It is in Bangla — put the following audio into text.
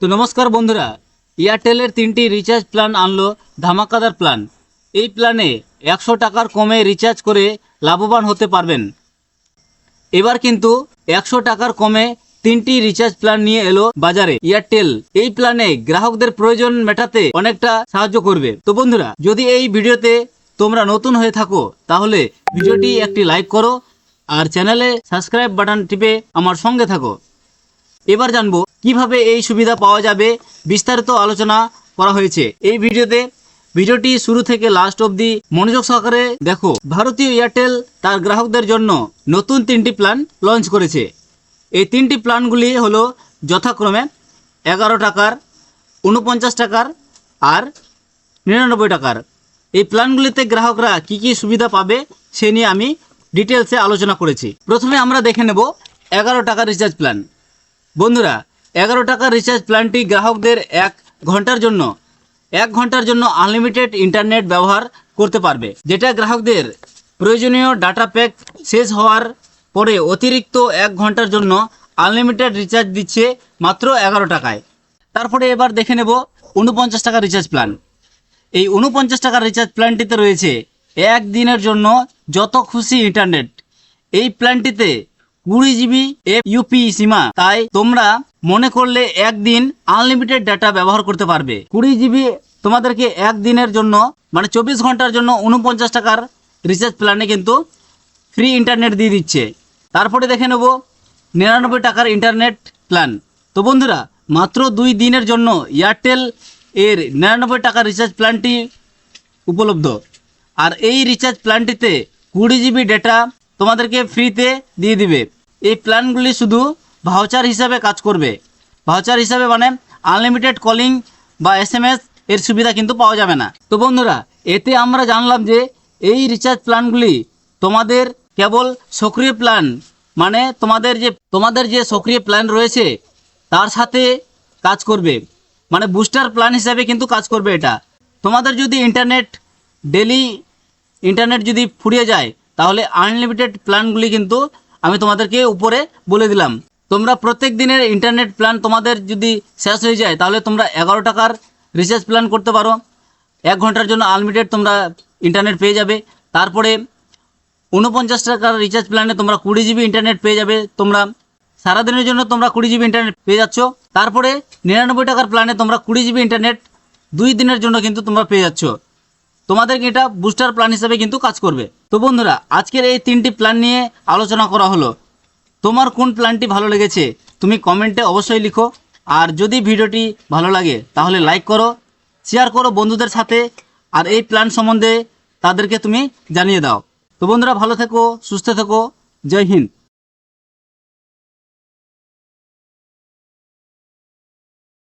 তো নমস্কার বন্ধুরা এয়ারটেলের তিনটি রিচার্জ প্ল্যান আনলো ধামাকাদার প্ল্যান এই প্ল্যানে একশো টাকার কমে রিচার্জ করে লাভবান হতে পারবেন। এবার কিন্তু একশো টাকার কমে তিনটি রিচার্জ প্ল্যান নিয়ে এলো বাজারে এয়ারটেল এই প্ল্যানে গ্রাহকদের প্রয়োজন মেটাতে অনেকটা সাহায্য করবে। তো বন্ধুরা, যদি এই ভিডিওতে তোমরা নতুন হয়ে থাকো, তাহলে ভিডিওটি একটি লাইক করো আর চ্যানেলে সাবস্ক্রাইব বাটন টিপে আমার সঙ্গে থাকো। এবার জানব কীভাবে এই সুবিধা পাওয়া যাবে। বিস্তারিত আলোচনা করা হয়েছে। এই ভিডিওতে ভিডিওটি শুরু থেকে লাস্ট অবধি মনোযোগ সহকারে দেখো। ভারতীয় এয়ারটেল তার গ্রাহকদের জন্য নতুন তিনটি প্ল্যান লঞ্চ করেছে। এই তিনটি প্ল্যানগুলি হলো যথাক্রমে এগারো টাকার, উনপঞ্চাশ টাকার আর নিরানব্বই টাকার। এই প্ল্যানগুলিতে গ্রাহকরা কি কি সুবিধা পাবে সে নিয়ে আমি ডিটেলসে আলোচনা করেছি। প্রথমে আমরা দেখে নেব এগারো টাকার রিচার্জ প্ল্যান বন্ধুরা, এগারো টাকার রিচার্জ প্ল্যানটি গ্রাহকদের এক ঘণ্টার জন্য। এক ঘণ্টার জন্য আনলিমিটেড ইন্টারনেট ব্যবহার করতে পারবে, যেটা গ্রাহকদের প্রয়োজনীয় ডাটা প্যাক শেষ হওয়ার পরে অতিরিক্ত এক ঘণ্টার জন্য আনলিমিটেড রিচার্জ দিচ্ছে মাত্র এগারো টাকায়। তারপরে এবার দেখে নেব উনপঞ্চাশ টাকা রিচার্জ প্ল্যান এই উনপঞ্চাশ টাকার রিচার্জ প্ল্যানটিতে রয়েছে এক দিনের জন্য যত খুশি ইন্টারনেট এই প্ল্যানটিতে কুড়ি জিবি এফ ইউপি সীমা, তাই তোমরা মনে করলে একদিন আনলিমিটেড ডাটা ব্যবহার করতে পারবে। কুড়ি জিবি তোমাদেরকে একদিনের জন্য মানে চব্বিশ ঘণ্টার জন্য উনপঞ্চাশ টাকার রিচার্জ প্ল্যানে কিন্তু ফ্রি ইন্টারনেট দিয়ে দিচ্ছে। তারপরে দেখে নেব, নিরানব্বই টাকার ইন্টারনেট প্ল্যান তো বন্ধুরা, মাত্র দুই দিনের জন্য এয়ারটেল এর নিরানব্বই টাকার রিচার্জ প্ল্যানটি উপলব্ধ। আর এই রিচার্জ প্ল্যানটিতে কুড়ি জিবি ডেটা তোমাদেরকে ফ্রিতে দিয়ে দিবে। এই প্ল্যানগুলি শুধু ভাউচার হিসাবে কাজ করবে। ভাউচার হিসাবে মানে আনলিমিটেড কলিং বা এস এর সুবিধা কিন্তু পাওয়া যাবে না। তো বন্ধুরা, এতে আমরা জানলাম যে এই রিচার্জ প্ল্যানগুলি তোমাদের কেবল সক্রিয় প্ল্যান মানে তোমাদের যে তোমাদের যে সক্রিয় প্ল্যান রয়েছে, তার সাথে কাজ করবে। মানে বুস্টার প্ল্যান হিসাবে কিন্তু কাজ করবে এটা। তোমাদের যদি ইন্টারনেট ডেলি ইন্টারনেট যদি ফুরিয়ে যায় তাহলে আনলিমিটেড প্ল্যানগুলি কিন্তু আমি তোমাদেরকে উপরে বলে দিলাম। তোমরা প্রত্যেক দিনের ইন্টারনেট প্ল্যান তোমাদের যদি শেষ হয়ে যায়, তাহলে তোমরা এগারো টাকার রিচার্জ প্ল্যান করতে পারো। এক ঘণ্টার জন্য আনলিমিটেড তোমরা ইন্টারনেট পেয়ে যাবে। তারপরে উনপঞ্চাশ টাকার রিচার্জ প্ল্যানে তোমরা কুড়ি জিবি ইন্টারনেট পেয়ে যাবে। তোমরা সারাদিনের জন্য তোমরা কুড়ি জিবি ইন্টারনেট পেয়ে যাচ্ছ। তারপরে নিরানব্বই টাকার প্ল্যানে তোমরা কুড়ি জিবি ইন্টারনেট দুই দিনের জন্য কিন্তু তোমরা পেয়ে যাচ্ছ। তোমাদেরকে এটা বুস্টার প্ল্যান হিসেবে কিন্তু কাজ করবে। তো বন্ধুরা, আজকের এই তিনটি প্ল্যান নিয়ে আলোচনা করা হলো। তোমার কোন প্ল্যানটি ভালো লেগেছে, তুমি কমেন্টে অবশ্যই লিখো। আর যদি ভিডিওটি ভালো লাগে, তাহলে লাইক করো শেয়ার করো বন্ধুদের সাথে, আর এই প্ল্যান সম্বন্ধে তাদেরকে তুমি জানিয়ে দাও। তো বন্ধুরা, ভালো থেকো, সুস্থ থেকো, জয় হিন্দ।